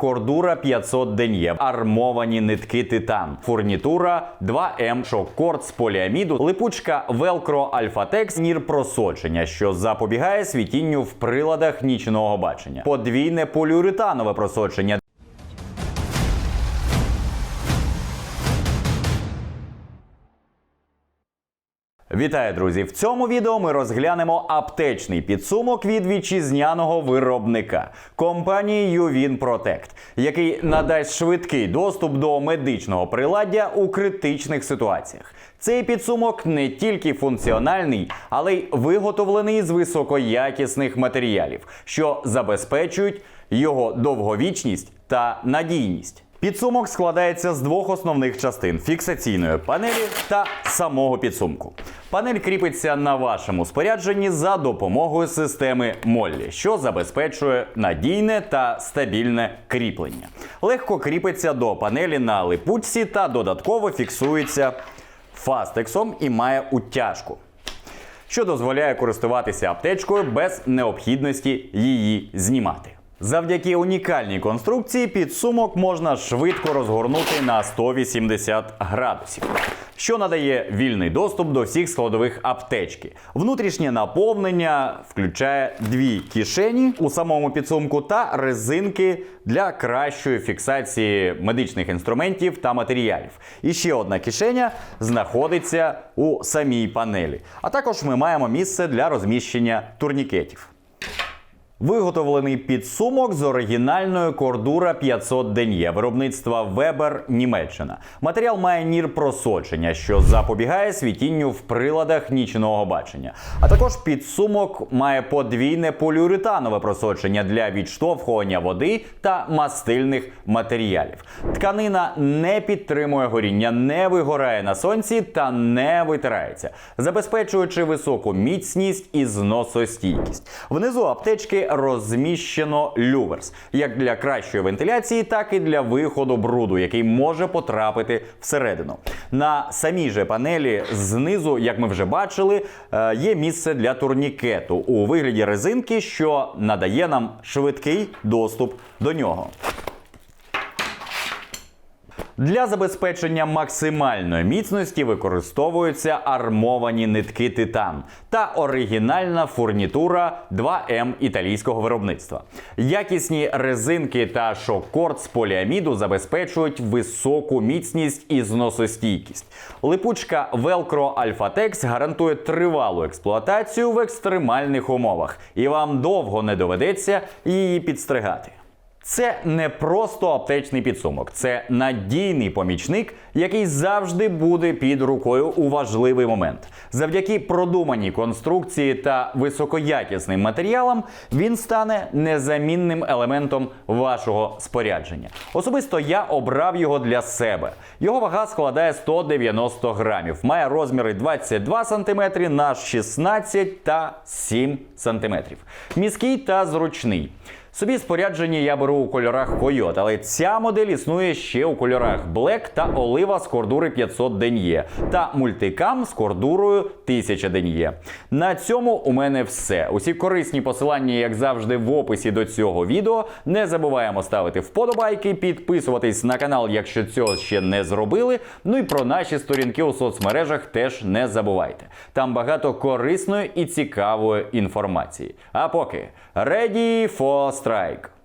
Кордура 500 ден'є, армовані нитки титан, фурнітура 2М шоккорд з поліаміду, липучка велкро Альфатекс, нір просочення, що запобігає світінню в приладах нічного бачення, подвійне поліуретанове просочення. Вітаю, друзі! В цьому відео ми розглянемо аптечний підсумок від вітчизняного виробника компанії Ювін Protect, який надасть швидкий доступ до медичного приладдя у критичних ситуаціях. Цей підсумок не тільки функціональний, але й виготовлений з високоякісних матеріалів, що забезпечують його довговічність та надійність. Підсумок складається з двох основних частин фіксаційної панелі та самого підсумку. Панель кріпиться на вашому спорядженні за допомогою системи Моллі, що забезпечує надійне та стабільне кріплення. Легко кріпиться до панелі на липучці та додатково фіксується фастексом і має утяжку що дозволяє користуватися аптечкою без необхідності її знімати. Завдяки унікальній конструкції підсумок можна швидко розгорнути на 180 градусів, що надає вільний доступ до всіх складових аптечки. Внутрішнє наповнення включає дві кишені у самому підсумку та резинки для кращої фіксації медичних інструментів та матеріалів. І ще одна кишеня знаходиться у самій панелі. А також ми маємо місце для розміщення турнікетів. Виготовлений підсумок з оригінальної кордура 500 ден'є виробництва Weber Німеччина. Матеріал має нір просочення, що запобігає світінню в приладах нічного бачення. А також підсумок має подвійне поліуретанове просочення для відштовхування води та мастильних матеріалів. Тканина не підтримує горіння, не вигорає на сонці та не витирається, забезпечуючи високу міцність і зносостійкість. Внизу аптечки розміщено люверс як для кращої вентиляції, так і для виходу бруду, який може потрапити всередину. На самій же панелі знизу, як ми вже бачили, е, є місце для турнікету у вигляді резинки, що надає нам швидкий доступ до нього. Для забезпечення максимальної міцності використовуються армовані нитки титан та оригінальна фурнітура 2М італійського виробництва. Якісні резинки та шоккорд з поліаміду забезпечують високу міцність і зносостійкість. Липучка Velcro Alphatex гарантує тривалу експлуатацію в екстремальних умовах, і вам довго не доведеться її підстригати. Це не просто аптечний підсумок, це надійний помічник, який завжди буде під рукою у важливий момент. Завдяки продуманій конструкції та високоякісним матеріалам він стане незамінним елементом вашого спорядження. Особисто я обрав його для себе. Його вага складає 190 грамів, має розміри 22 см на 16 та 7 см. Міський та зручний. Собі спорядження я беру у кольорах Койот, але ця модель існує ще у кольорах Black та Олива з кордури 500 ден'є та мультикам з кордурою 1000 ден'є. На цьому у мене все. Усі корисні посилання, як завжди, в описі до цього відео. Не забуваємо ставити вподобайки, підписуватись на канал, якщо цього ще не зробили. Ну і про наші сторінки у соцмережах теж не забувайте. Там багато корисної і цікавої інформації. А поки ready for strike!